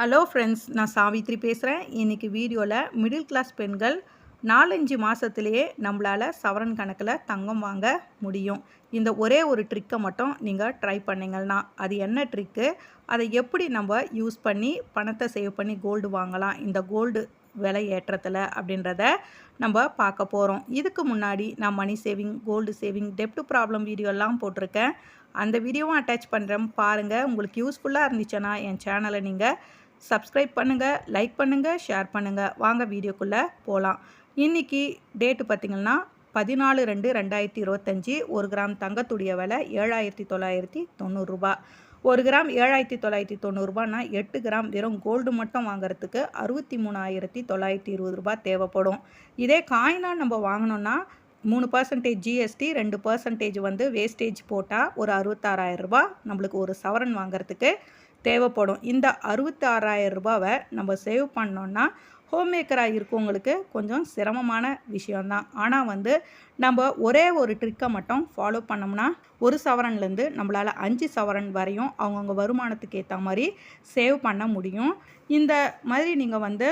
Hello friends நான் சாவித்ரி பேசுகிறேன் இன்றைக்கி வீடியோவில் மிடில் கிளாஸ் பெண்கள் நாலஞ்சு மாதத்துலேயே நம்மளால் சவரன் கணக்கில் தங்கம் வாங்க முடியும். இந்த ஒரே ஒரு ட்ரிக்கை மட்டும் நீங்கள் ட்ரை பண்ணிங்கன்னா அது என்ன ட்ரிக்கு அதை எப்படி நம்ம யூஸ் பண்ணி பணத்தை சேவ் பண்ணி கோல்டு வாங்கலாம்? இந்த கோல்டு விலை ஏற்றத்தில் அப்படின்றத நம்ம பார்க்க போகிறோம் இதுக்கு முன்னாடி நான் மணி சேவிங் கோல்டு சேவிங் டெப்ட் ப்ராப்ளம் வீடியோலாம் போட்டிருக்கேன். அந்த வீடியோவும் அட்டாச் பண்ணுறேன் பாருங்கள் உங்களுக்கு யூஸ்ஃபுல்லாக இருந்துச்சுன்னா என் சேனலை நீங்கள் சப்ஸ்கிரைப் பண்ணுங்கள் லைக் பண்ணுங்கள் ஷேர் பண்ணுங்கள் வாங்க வீடியோக்குள்ளே போகலாம் இன்றைக்கி டேட்டு பார்த்திங்கன்னா பதினாலு ரெண்டு ரெண்டாயிரத்தி இருபத்தஞ்சி. ஒரு கிராம் தங்கத்துடைய விலை ஏழாயிரத்தி தொள்ளாயிரத்தி தொண்ணூறுரூபா ஒரு கிராம் ஏழாயிரத்தி தொள்ளாயிரத்தி தொண்ணூறுரூபானா எட்டு கிராம் வெறும் கோல்டு மட்டும் வாங்குறதுக்கு அறுபத்தி மூணாயிரத்தி தொள்ளாயிரத்தி இருபது ரூபா தேவைப்படும். இதே காயினாக நம்ம வாங்கினோன்னா மூணு பர்சன்டேஜ் ஜிஎஸ்டி ரெண்டு பர்சன்டேஜ் வந்து வேஸ்டேஜ் போட்டால் ஒரு அறுபத்தாறாயிரம் ரூபா நம்மளுக்கு ஒரு சவரன் வாங்குறதுக்கு தேவைப்படும். இந்த அறுபத்தி ஆறாயிரம் ரூபாவை நம்ம சேவ் பண்ணோன்னா ஹோம் மேக்கராக இருக்கவங்களுக்கு கொஞ்சம் சிரமமான விஷயந்தான் ஆனால் வந்து நம்ம ஒரே ஒரு ட்ரிக்கை மட்டும் ஃபாலோ பண்ணோம்னா ஒரு சவரன்லேருந்து நம்மளால் அஞ்சு சவரன் வரையும் அவங்கவுங்க வருமானத்துக்கு ஏற்ற மாதிரி சேவ் பண்ண முடியும். இந்த மாதிரி நீங்கள் வந்து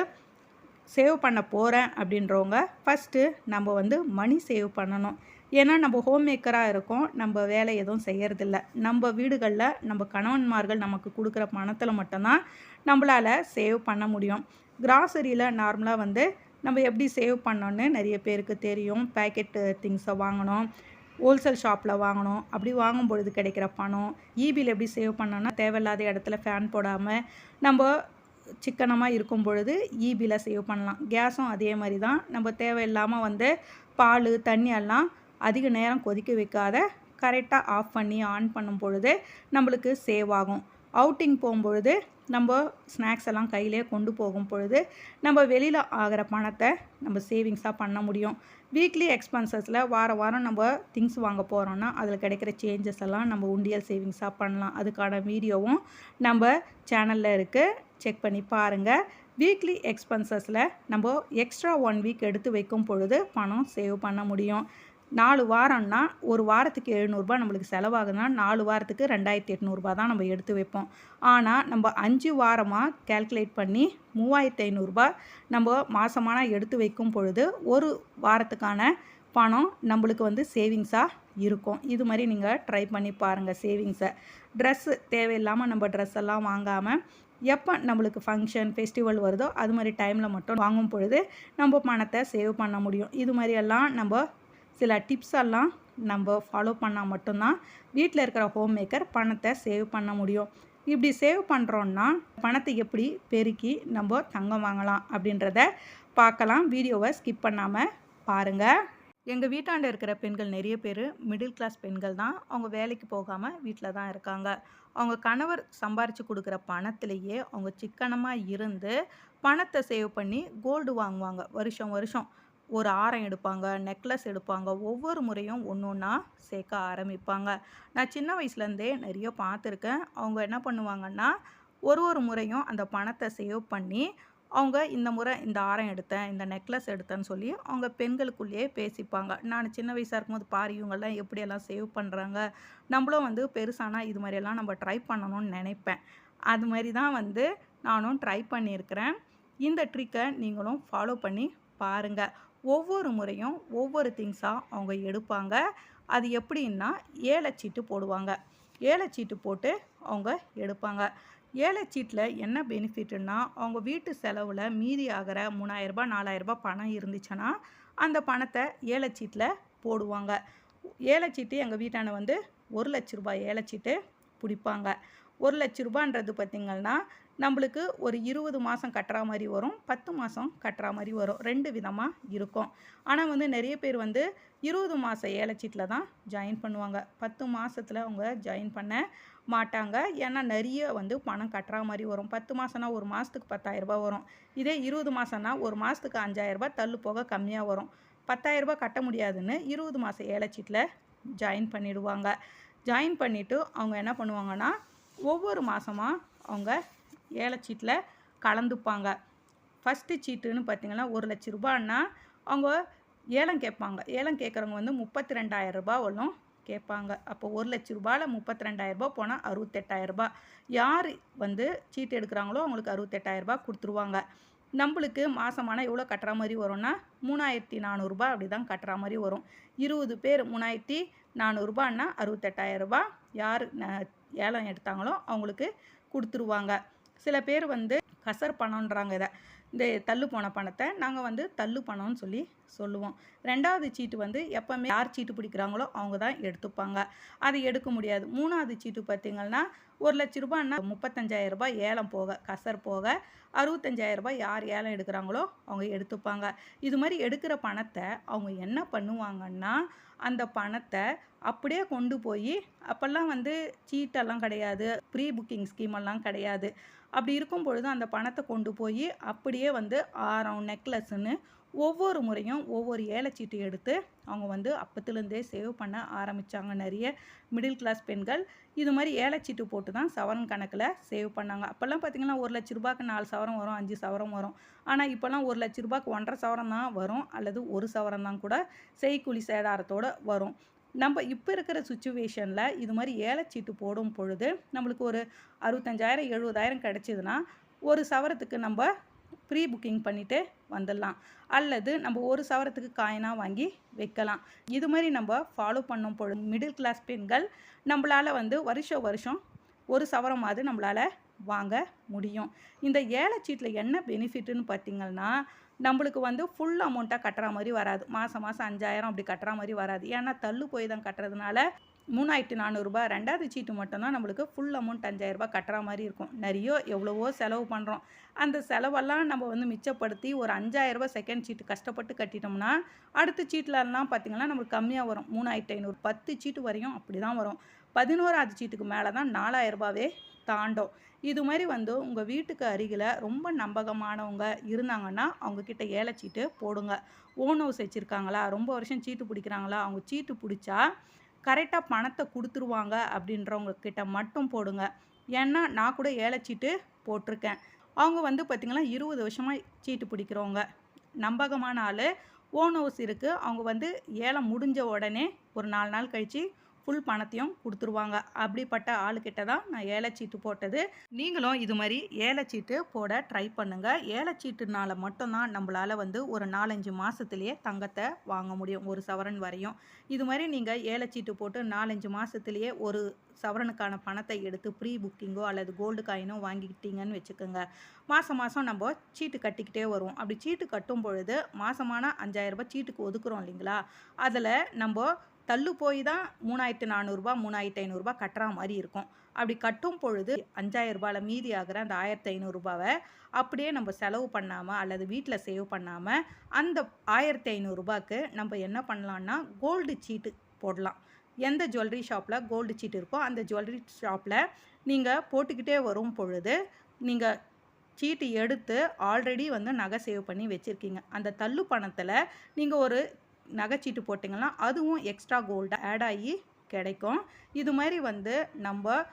சேவ் பண்ண போகிறேன் அப்படின்றவங்க ஃபஸ்ட்டு நம்ம வந்து மணி சேவ் பண்ணணும். ஏன்னா நம்ம ஹோம் மேக்கராக இருக்கோம். நம்ம வேலை எதுவும் செய்கிறதில்ல நம்ம வீடுகளில் நம்ம கணவன்மார்கள் நமக்கு கொடுக்குற பணத்தில் மட்டும்தான் நம்மளால் சேவ் பண்ண முடியும். கிராசரியில் நார்மலாக வந்து நம்ம எப்படி சேவ் பண்ணோன்னு நிறைய பேருக்கு தெரியும். பேக்கெட்டு திங்ஸை வாங்கணும். ஹோல்சேல் ஷாப்பில் வாங்கணும். அப்படி வாங்கும் பொழுது கிடைக்கிற பணம். ஈபியில் எப்படி சேவ் பண்ணோன்னா தேவையில்லாத இடத்துல ஃபேன் போடாமல் நம்ம சிக்கனமாக இருக்கும் பொழுது ஈபியில் சேவ் பண்ணலாம். கேஸும் அதே மாதிரி தான் நம்ம தேவையில்லாமல் வந்து பால் தண்ணி எல்லாம் அதிக நேரம் கொதிக்க வைக்காத கரெக்டாக ஆஃப் பண்ணி ஆன் பண்ணும் பொழுது நம்மளுக்கு சேவ் ஆகும். அவுட்டிங் போகும்பொழுது நம்ம ஸ்நாக்ஸ் எல்லாம் கையிலே கொண்டு போகும் பொழுது நம்ம வெளியில் ஆகிற பணத்தை நம்ம சேவிங்ஸாக பண்ண முடியும். வீக்லி எக்ஸ்பென்சஸில் வார வாரம் நம்ம திங்ஸ் வாங்க போகிறோன்னா அதில் கிடைக்கிற சேஞ்சஸ் எல்லாம் நம்ம உண்டியல் சேவிங்ஸாக பண்ணலாம். அதுக்கான வீடியோவும் நம்ம சேனலில் இருக்குது செக் பண்ணி பாருங்கள் வீக்லி எக்ஸ்பென்சஸில் நம்ம எக்ஸ்ட்ரா ஒன் வீக் எடுத்து வைக்கும் பொழுது பணம் சேவ் பண்ண முடியும். நாலு வாரம்னா ஒரு வாரத்துக்கு எழுநூறுபா நம்மளுக்கு செலவாகுதுன்னா நாலு வாரத்துக்கு ரெண்டாயிரத்தி எட்நூறுபா தான் நம்ம எடுத்து வைப்போம். ஆனால் நம்ம அஞ்சு வாரமாக கேல்குலேட் பண்ணி மூவாயிரத்தி ஐநூறுரூபா நம்ம மாதமான எடுத்து வைக்கும் பொழுது ஒரு வாரத்துக்கான பணம் நம்மளுக்கு வந்து சேவிங்ஸாக இருக்கும். இது மாதிரி நீங்கள் ட்ரை பண்ணி பாருங்கள் சேவிங்ஸை ட்ரெஸ்ஸு தேவையில்லாமல் நம்ம ட்ரெஸ் எல்லாம் வாங்காமல் எப்போ நம்மளுக்கு ஃபங்க்ஷன் ஃபெஸ்டிவல் வருதோ அது மாதிரி டைமில் மட்டும் வாங்கும் பொழுது நம்ம பணத்தை சேவ் பண்ண முடியும். இது மாதிரியெல்லாம் நம்ம சில டிப்ஸ் எல்லாம் நம்ம ஃபாலோ பண்ணால் மட்டும்தான் வீட்டில் இருக்கிற ஹோம் மேக்கர் பணத்தை சேவ் பண்ண முடியும். இப்படி சேவ் பண்ணுறோன்னா பணத்தை எப்படி பெருக்கி நம்ம தங்கம் வாங்கலாம் அப்படின்றத பார்க்கலாம். வீடியோவை ஸ்கிப் பண்ணாமல் பாருங்கள் எங்கள் வீட்டாண்ட இருக்கிற பெண்கள் நிறைய பேர் மிடில் கிளாஸ் பெண்கள் தான். அவங்க வேலைக்கு போகாமல் வீட்டில் தான் இருக்காங்க. அவங்க கணவர் சம்பாரித்து கொடுக்குற பணத்திலேயே அவங்க சிக்கனமாக இருந்து பணத்தை சேவ் பண்ணி கோல்டு வாங்குவாங்க வருஷம் வருஷம். ஒரு ஆரம் எடுப்பாங்க நெக்லஸ் எடுப்பாங்க ஒவ்வொரு முறையும் ஒன்று ஒன்றா சேர்க்க ஆரம்பிப்பாங்க. நான் சின்ன வயசுலேருந்தே நிறைய பார்த்துருக்கேன். அவங்க என்ன பண்ணுவாங்கன்னா ஒரு ஒரு முறையும் அந்த பணத்தை சேவ் பண்ணி அவங்க இந்த முறை இந்த ஆரம் எடுத்தேன் இந்த நெக்லஸ் எடுத்தேன்னு சொல்லி அவங்க பெண்களுக்குள்ளேயே பேசிப்பாங்க. நான் சின்ன வயசாக இருக்கும்போது பாரு இவங்கெல்லாம் எப்படியெல்லாம் சேவ் பண்ணுறாங்க நம்மளும் வந்து பெருசானா இது மாதிரியெல்லாம் நம்ம ட்ரை பண்ணணும்னு நினைப்பேன். அது மாதிரி தான் வந்து நானும் ட்ரை பண்ணியிருக்கிறேன். இந்த ட்ரிக்கை நீங்களும் ஃபாலோ பண்ணி பாருங்கள் ஒவ்வொரு முறையும் ஒவ்வொரு திங்ஸாக அவங்க எடுப்பாங்க. அது எப்படின்னா ஏலச்சீட்டு போடுவாங்க. ஏலச்சீட்டு போட்டு அவங்க எடுப்பாங்க. ஏலச்சீட்டில் என்ன பெனிஃபிட்னா அவங்க வீட்டு செலவில் மீதி ஆகிற மூணாயிரரூபா நாலாயிரரூபா பணம் இருந்துச்சுன்னா அந்த பணத்தை ஏலச்சீட்டில் போடுவாங்க. ஏலச்சீட்டு எங்கள் வீட்டான வந்து ஒரு லட்ச ரூபாய் ஏலச்சீட்டு பிடிப்பாங்க. ஒரு லட்ச ரூபான்றது பார்த்திங்கன்னா நம்மளுக்கு ஒரு இருபது மாதம் கட்டுற மாதிரி வரும் பத்து மாதம் கட்டுற மாதிரி வரும். ரெண்டு விதமாக இருக்கும். ஆனால் வந்து நிறைய பேர் வந்து இருபது மாதம் ஏலச்சீட்டில் தான் ஜாயின் பண்ணுவாங்க. பத்து மாதத்தில் அவங்க ஜாயின் பண்ண மாட்டாங்க. ஏன்னா நிறைய வந்து பணம் கட்டுற மாதிரி வரும். பத்து மாதம்னா ஒரு மாதத்துக்கு பத்தாயிரரூபா வரும். இதே இருபது மாதம்னா ஒரு மாதத்துக்கு அஞ்சாயிரரூபா தள்ளு போக கம்மியாக வரும். பத்தாயிரரூபா கட்ட முடியாதுன்னு இருபது மாதம் ஏலச்சீட்டில் ஜாயின் பண்ணிவிடுவாங்க ஜாயின் பண்ணிவிட்டு அவங்க என்ன பண்ணுவாங்கன்னா ஒவ்வொரு மாதமாக அவங்க ஏலச்சீட்டில் கலந்துப்பாங்க. ஃபஸ்ட்டு சீட்டுன்னு பார்த்திங்கன்னா ஒரு லட்ச ரூபான்னா அவங்க ஏலம் கேட்பாங்க. ஏலம் கேட்குறவங்க வந்து முப்பத்தி ரெண்டாயிரம் ரூபா வரலும் கேட்பாங்க. அப்போ ஒரு லட்ச ரூபாயில் முப்பத்தி ரெண்டாயிரரூபா போனால் அறுபத்தெட்டாயிரரூபா யார் வந்து சீட்டு எடுக்கிறாங்களோ அவங்களுக்கு அறுபத்தெட்டாயிரரூபா கொடுத்துருவாங்க. நம்மளுக்கு மாதமான எவ்வளோ கட்டுற மாதிரி வரும்னா மூணாயிரத்தி நானூறுரூபா அப்படி தான் கட்டுற மாதிரி வரும். இருபது பேர் மூணாயிரத்தி நானூறுரூபான்னா அறுபத்தெட்டாயிரரூபா. யார் ஏலம் எடுத்தாங்களோ அவங்களுக்கு கொடுத்துருவாங்க. சில பேர் வந்து கசர் பணம்ன்றாங்க இதை. இந்த தள்ளு போன பணத்தை நாங்கள் வந்து தள்ளு பணம்னு சொல்லி சொல்லுவோம். ரெண்டாவது சீட்டு வந்து எப்போவுமே யார் சீட்டு பிடிக்கிறாங்களோ அவங்க தான் எடுத்துப்பாங்க. அதை எடுக்க முடியாது. மூணாவது சீட்டு பார்த்திங்கன்னா ஒரு லட்ச ரூபான்னா முப்பத்தஞ்சாயிரம் ரூபாய் ஏலம் போக கசர் போக அறுபத்தஞ்சாயிரம் ரூபாய் யார் ஏலம் எடுக்கிறாங்களோ அவங்க எடுத்துப்பாங்க. இது மாதிரி எடுக்கிற பணத்தை அவங்க என்ன பண்ணுவாங்கன்னா அந்த பணத்தை அப்படியே கொண்டு போய் அப்போல்லாம் வந்து சீட்டெல்லாம் கிடையாது. ப்ரீ புக்கிங் ஸ்கீமெல்லாம் கிடையாது. அப்படி இருக்கும் பொழுது அந்த பணத்தை கொண்டு போய் அப்படியே வந்து ஆரம் நெக்லஸ்ன்னு ஒவ்வொரு முறையும் ஒவ்வொரு ஏலச்சீட்டு எடுத்து அவங்க வந்து அப்பத்துலேருந்தே சேவ் பண்ண ஆரம்பித்தாங்க நிறைய மிடில் கிளாஸ் பெண்கள். இது மாதிரி ஏலச்சீட்டு போட்டு தான் சவரன் கணக்கில் சேவ் பண்ணாங்க. அப்போல்லாம் பார்த்திங்கன்னா ஒரு லட்ச ரூபாய்க்கு நாலு சவரம் வரும் அஞ்சு சவரம் வரும். ஆனால் இப்போல்லாம் ஒரு லட்ச ரூபாய்க்கு ஒன்றரை சவரம் தான் வரும் அல்லது ஒரு சவரம் தான் கூட செய்கூலி சேதாரத்தோடு வரும். நம்ம இப்போ இருக்கிற சுச்சுவேஷனில் இது மாதிரி ஏலச்சீட்டு போடும் பொழுது நம்மளுக்கு ஒரு அறுபத்தஞ்சாயிரம் எழுபதாயிரம் கிடச்சிதுன்னா ஒரு சவரத்துக்கு நம்ம ப்ரீ புக்கிங் பண்ணிவிட்டு வந்துடலாம். அல்லது நம்ம ஒரு சவரத்துக்கு காயினாக வாங்கி வைக்கலாம். இது மாதிரி நம்ம ஃபாலோ பண்ணும் பொழுது மிடில் கிளாஸ் பெண்கள் நம்மளால் வந்து வருஷம் வருஷம் ஒரு சவரமாவது நம்மளால் வாங்க முடியும். இந்த ஏலச்சீட்டில் என்ன பெனிஃபிட்டுன்னு பார்த்திங்கன்னா நம்மளுக்கு வந்து ஃபுல் அமௌண்ட்டாக கட்டுற மாதிரி வராது. மாதம் மாதம் அஞ்சாயிரம் அப்படி கட்டுற மாதிரி வராது. ஏன்னா தள்ளு போய் தான் கட்டுறதுனால மூணாயிரத்து நானூறுரூபா ரெண்டாவது சீட்டு மட்டும்தான் நம்மளுக்கு ஃபுல் அமௌண்ட் அஞ்சாயிரரூபா கட்டுற மாதிரி இருக்கும். நிறைய எவ்வளவோ செலவு பண்ணுறோம் அந்த செலவெல்லாம் நம்ம வந்து மிச்சப்படுத்தி ஒரு அஞ்சாயிரரூபா செகண்ட் சீட்டு கஷ்டப்பட்டு கட்டிட்டோம்னா அடுத்த சீட்டிலலாம் பார்த்திங்கன்னா நம்மளுக்கு கம்மியாக வரும். மூணாயிரத்து ஐநூறு பத்து சீட்டு வரையும் அப்படி தான் வரும். பதினோராவது சீட்டுக்கு மேலே தான் நாலாயிரரூபாவே தாண்டும். இது மாதிரி வந்து உங்கள் வீட்டுக்கு அருகில் ரொம்ப நம்பகமானவங்க இருந்தாங்கன்னா அவங்கக்கிட்ட ஏலச்சீட்டு போடுங்க. ஓன் ஹவுஸ் வச்சுருக்காங்களா ரொம்ப வருஷம் சீட்டு பிடிக்கிறாங்களா? அவங்க சீட்டு பிடிச்சா கரெக்டாக பணத்தை கொடுத்துருவாங்க அப்படின்றவங்கக்கிட்ட மட்டும் போடுங்க. ஏன்னா நான் கூட ஏலச்சீட்டு போட்டிருக்கேன். அவங்க வந்து பார்த்திங்கன்னா இருபது வருஷமாக சீட்டு பிடிக்கிறவங்க. நம்பகமான ஆள். ஓன் ஹவுஸ் இருக்குது அவங்க வந்து ஏலம் முடிஞ்ச உடனே ஒரு நாலு நாள் கழித்து ஃபுல் பணத்தையும் கொடுத்துருவாங்க. அப்படிப்பட்ட ஆளுக்கிட்ட தான் நான் ஏலச்சீட்டு போட்டது. நீங்களும் இது மாதிரி ஏலச்சீட்டு போட ட்ரை பண்ணுங்கள் ஏலச்சீட்டுனால மட்டும்தான் நம்மளால் வந்து ஒரு நாலஞ்சு மாதத்துலேயே தங்கத்தை வாங்க முடியும் ஒரு சவரன் வரையும். இது மாதிரி நீங்கள் ஏலச்சீட்டு போட்டு நாலஞ்சு மாதத்துலேயே ஒரு சவரனுக்கான பணத்தை எடுத்து ப்ரீ புக்கிங்கோ அல்லது கோல்டு காயினோ வாங்கிக்கிட்டீங்கன்னு வச்சுக்கோங்க. மாதம் மாதம் நம்ம சீட்டு கட்டிக்கிட்டே வருவோம். அப்படி சீட்டு கட்டும் பொழுது மாதமான அஞ்சாயிரரூபா சீட்டுக்கு ஒதுக்குறோம் இல்லைங்களா? அதில் நம்ம தள்ளு போய் தான் மூணாயிரத்து நானூறுரூபா மூணாயிரத்து ஐநூறுரூபா கட்டுற மாதிரி இருக்கும். அப்படி கட்டும் பொழுது அஞ்சாயிரம் ரூபாயில் மீதி ஆகிற அந்த ஆயிரத்தி ஐநூறுரூபாவை அப்படியே நம்ம செலவு பண்ணாமல் அல்லது வீட்டில் சேவ் பண்ணாமல் அந்த ஆயிரத்தி ஐநூறுரூபாக்கு நம்ம என்ன பண்ணலான்னா கோல்டு சீட்டு போடலாம். எந்த ஜுவல்லரி ஷாப்பில் கோல்டு சீட்டு இருக்கோ அந்த ஜுவல்லரி ஷாப்பில் நீங்கள் போட்டுக்கிட்டே வரும் பொழுது நீங்கள் சீட்டு எடுத்து ஆல்ரெடி வந்து நகை சேவ் பண்ணி வச்சுருக்கீங்க. அந்த தள்ளு பணத்தில் நீங்கள் ஒரு நகைச்சீட்டு போட்டிங்கன்னா அதுவும் எக்ஸ்ட்ரா கோல்டு ஆட் ஆகி கிடைக்கும். இது மாதிரி வந்து நம்ம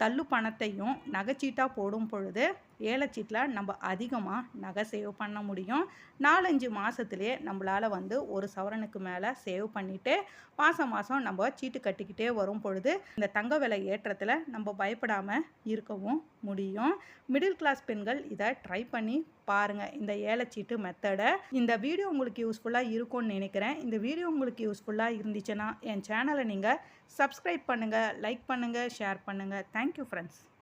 தள்ளு பணத்தையும் நகைச்சீட்டாக போடும் பொழுது ஏலச்சீட்டில் நம்ம அதிகமாக நகை சேவ் பண்ண முடியும். நாலஞ்சு மாதத்துலேயே நம்மளால் வந்து ஒரு சவரனுக்கு மேலே சேவ் பண்ணிவிட்டு மாதம் மாதம் நம்ம சீட்டு கட்டிக்கிட்டே வரும் பொழுது இந்த தங்க விலை ஏற்றத்தில் நம்ம பயப்படாமல் இருக்கவும் முடியும். மிடில் கிளாஸ் பெண்கள் இதை ட்ரை பண்ணி பாருங்கள் இந்த ஏலச்சீட்டு மெத்தடை இந்த வீடியோ உங்களுக்கு யூஸ்ஃபுல்லாக இருக்கும்னு நினைக்கிறேன். இந்த வீடியோ உங்களுக்கு யூஸ்ஃபுல்லாக இருந்துச்சுன்னா என் சேனலை நீங்கள் சப்ஸ்கிரைப் பண்ணுங்கள் லைக் பண்ணுங்கள் ஷேர் பண்ணுங்கள் தேங்க்யூ ஃப்ரெண்ட்ஸ்